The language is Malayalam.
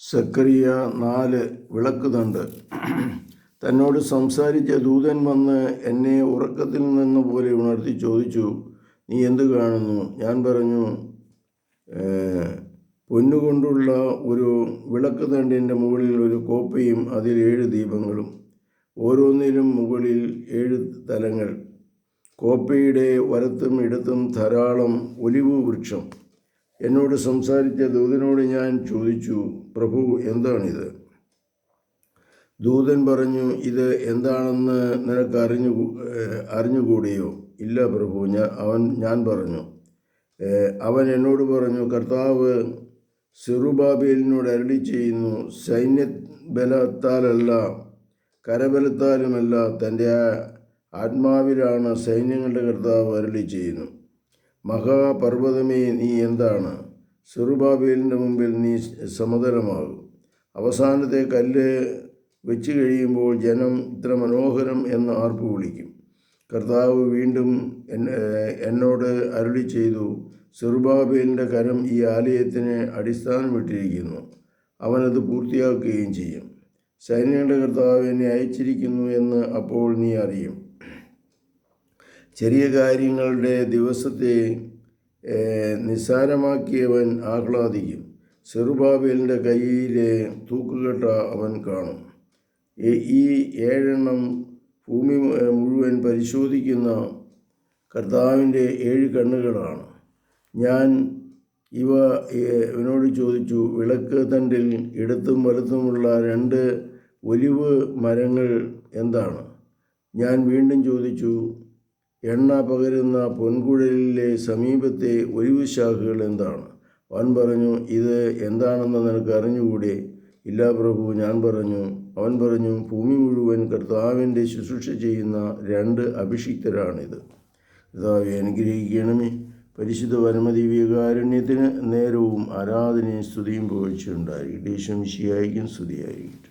സക്കറിയ നാല് വിളക്കുതണ്ട് തന്നോട് സംസാരിച്ച ദൂതൻ വന്ന് എന്നെ ഉറക്കത്തിൽ നിന്ന് പോലെ ഉണർത്തി ചോദിച്ചു നീ എന്ത് കാണുന്നു? ഞാൻ പറഞ്ഞു "ഏഹ്, പൊന്നുകൊണ്ടുള്ള ഒരു വിളക്ക് തണ്ടിന്റെ മുകളിൽ ഒരു കോപ്പയും അതിൽ ഏഴ് ദീപങ്ങളും ഓരോന്നിനും മുകളിൽ ഏഴ് തലങ്ങൾ കോപ്പയുടെ വരത്തും ഇടത്തും ധാരാളം ഒലിവ് വൃക്ഷം. എന്നോട് സംസാരിച്ച ദൂതനോട് ഞാൻ ചോദിച്ചു പ്രഭു എന്താണിത്? ദൂതൻ പറഞ്ഞു ഇത് എന്താണെന്ന് നിനക്ക് അറിഞ്ഞു അറിഞ്ഞുകൂടിയോ? ഇല്ല പ്രഭു ഞാൻ അവൻ ഞാൻ പറഞ്ഞു. അവൻ എന്നോട് പറഞ്ഞു കർത്താവ് സിറുബാബേലിനോട് അരളി ചെയ്യുന്നു സൈന്യ ബലത്താലല്ല കരബലത്താലുമല്ല തന്റെ ആത്മാവിലാണ് സൈന്യങ്ങളുടെ കർത്താവ് അരളി ചെയ്യുന്നു. മഹാപർവതമേ നീ എന്താണ്? സെറുബാബേലിന്റെ മുമ്പിൽ നീ സമതലമാകും. അവസാനത്തെ കല്ല് വെച്ച് കഴിയുമ്പോൾ ജനം ഇത്ര മനോഹരം എന്ന് ആർപ്പ് വിളിക്കും. കർത്താവ് വീണ്ടും എന്നോട് അരുളി ചെയ്തു സെറുബാബേലിന്റെ കരം ഈ ആലയത്തിന് അടിസ്ഥാനമിട്ടിരിക്കുന്നു. അവനത് പൂർത്തിയാക്കുകയും ചെയ്യും. സൈന്യങ്ങളുടെ കർത്താവ് എന്നെ അയച്ചിരിക്കുന്നു എന്ന് അപ്പോൾ നീ അറിയും. ചെറിയ കാര്യങ്ങളുടെ ദിവസത്തെ നിസ്സാരമാക്കിയവൻ ആഹ്ലാദിക്കും. സെറുബാബേലിന്റെ കയ്യിലെ തൂക്കുകെട്ട അവൻ കാണും. ഈ ഏഴെണ്ണം ഭൂമി മുഴുവൻ പരിശോധിക്കുന്ന കർത്താവിന്റെ ഏഴ് കണ്ണുകളാണ്. ഞാൻ ഇവ ഇവനോട് ചോദിച്ചു വിളക്ക് തണ്ടിൽ ഇടത്തും വലത്തുമുള്ള രണ്ട് ഒലിവ് മരങ്ങൾ എന്താണ്? ഞാൻ വീണ്ടും ചോദിച്ചു എണ്ണ പകരുന്ന പൊൻകുഴലിലെ സമീപത്തെ ഒലിവ് ശാഖകൾ എന്താണ്? അവൻ പറഞ്ഞു ഇത് എന്താണെന്ന് നിനക്ക് അറിഞ്ഞുകൂടെ? ഇല്ല പ്രഭു ഞാൻ പറഞ്ഞു അവൻ പറഞ്ഞു ഭൂമി മുഴുവൻ കർത്താവിന്റെ ശുശ്രൂഷ ചെയ്യുന്ന രണ്ട് അഭിഷിക്തരാണിത്. കർത്താവെ അനുഗ്രഹിക്കണമേ. പരിശുദ്ധ പരമദിവ്യകാരുണ്യത്തിന് നേരവും ആരാധനയും സ്തുതിയും പുകഴ്ചയുണ്ടായിരിക്കട്ടെ ശംശിയായിരിക്കും സ്തുതിയായിരിക്കട്ടെ.